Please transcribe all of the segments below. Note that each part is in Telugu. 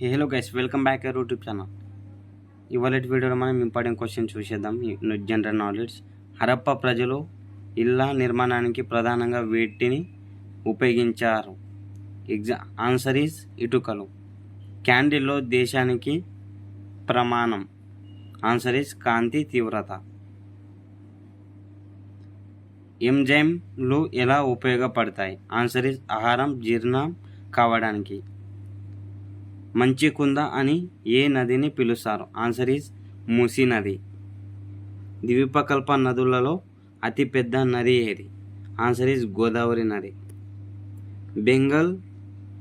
Hello guys welcome back YouTube channel ఇవాళ వీడియోలో మనం ఇంపార్టెంట్ క్వశ్చన్ చూసేద్దాం. జనరల్ నాలెడ్జ్ హరప్ప ప్రజలు ఇళ్ళ నిర్మాణానికి ప్రధానంగా వీటిని ఉపయోగించారు. ఎగ్జా ఆన్సర్ ఈజ్ ఇటుకలు. క్యాండిల్లో దేశానికి ప్రమాణం. ఆన్సర్ ఈజ్ కాంతి తీవ్రత. ఎంజైమ్లు ఎలా ఉపయోగపడతాయి? ఆన్సర్ ఈజ్ ఆహారం జీర్ణం కావడానికి. మంచికుంద అని ఏ నదిని పిలుస్తారు? ఆన్సర్ ఈజ్ మూసీ నది. ద్వీపకల్ప నదులలో అతిపెద్ద నది ఏది? ఆన్సర్ ఈజ్ గోదావరి నది. బెంగాల్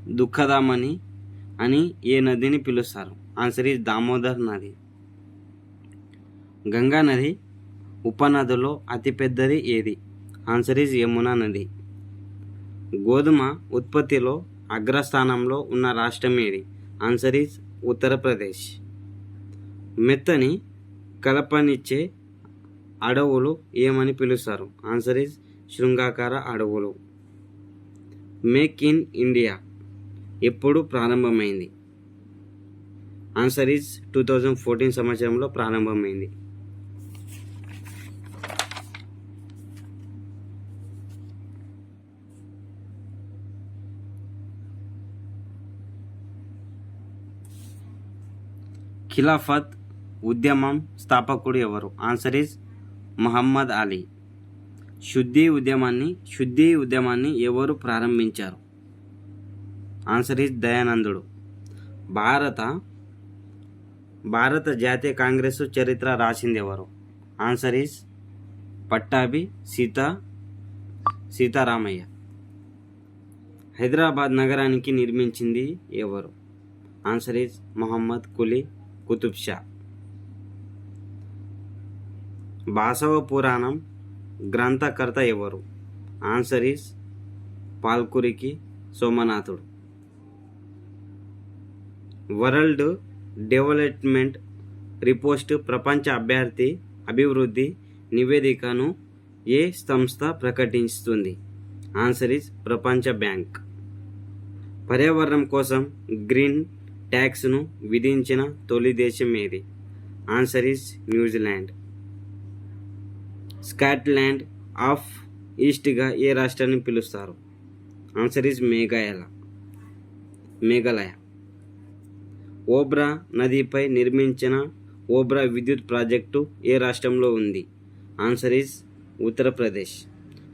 దుఃఖదామని అని ఏ నదిని పిలుస్తారు? ఆన్సర్ ఈజ్ దామోదర్ నది. గంగా నది ఉపనదిలో అతిపెద్దది ఏది? ఆన్సర్ ఈజ్ యమునా నది. గోధుమ ఉత్పత్తిలో అగ్రస్థానంలో ఉన్న రాష్ట్రం ఏది? ఆన్సర్ ఈజ్ ఉత్తరప్రదేశ్ మెత్తని కలపనిచ్చే అడవులు ఏమని పిలుస్తారు? ఆన్సర్ ఈజ్ శృంగాకార అడవులు. Make in India. ఎప్పుడు ప్రారంభమైంది? Answer is two thousand fourteen సంవత్సరంలో ప్రారంభమైంది. ఖిలాఫత్ ఉద్యమం స్థాపకుడు ఎవరు? ఆన్సర్ ఈజ్ మహమ్మద్ అలీ శుద్ధి ఉద్యమాన్ని శుద్ధి ఉద్యమాన్ని ఎవరు ప్రారంభించారు? ఆన్సర్ ఈజ్ దయానందుడు. భారత భారత జాతీయ కాంగ్రెస్ చరిత్ర రాసింది ఎవరు? Answer is Pattabhi Sita Sitaramayya. Hyderabad నగరానికి నిర్మించింది ఎవరు? ఆన్సర్ ఈజ్ మొహమ్మద్ కులీ కుతుబ్ షా బాసవ పురాణం గ్రంథకర్త ఎవరు? ఆన్సర్ ఈస్ పాల్కురికి సోమనాథుడు. వరల్డ్ డెవలప్మెంట్ రిపోస్ట్ ప్రపంచ అభ్యర్థి అభివృద్ధి నివేదికను ఏ సంస్థ ప్రకటిస్తుంది? ఆన్సర్ ఇస్ ప్రపంచ బ్యాంక్. పర్యావరణం కోసం గ్రీన్ ట్యాక్స్ను విధించిన తొలి దేశం ఏది? Answer is New Zealand. Scotland of ఈస్ట్గా ఏ రాష్ట్రాన్ని పిలుస్తారు? Answer is Meghalaya. Meghalaya. Obra నదిపై నిర్మించిన ఓబ్రా విద్యుత్ ప్రాజెక్టు ఏ రాష్ట్రంలో ఉంది? Answer is Uttar Pradesh.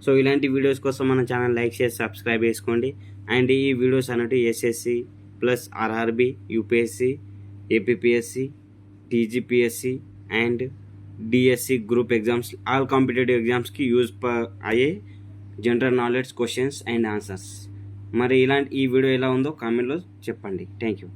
So ఇలాంటి వీడియోస్ కోసం మన ఛానల్ లైక్ చేసి సబ్స్క్రైబ్ చేసుకోండి. అండ్ ఈ వీడియోస్ అన్నట్టు SSC plus RRB UPSC APSC TGPSC and DSC group exams. All competitive ఎగ్జామ్స్కి యూజ్ అయ్యే general knowledge questions and answers. మరి ఇలాంటి ఈ వీడియో ఎలా ఉందో కామెంట్లో చెప్పండి. Thank you.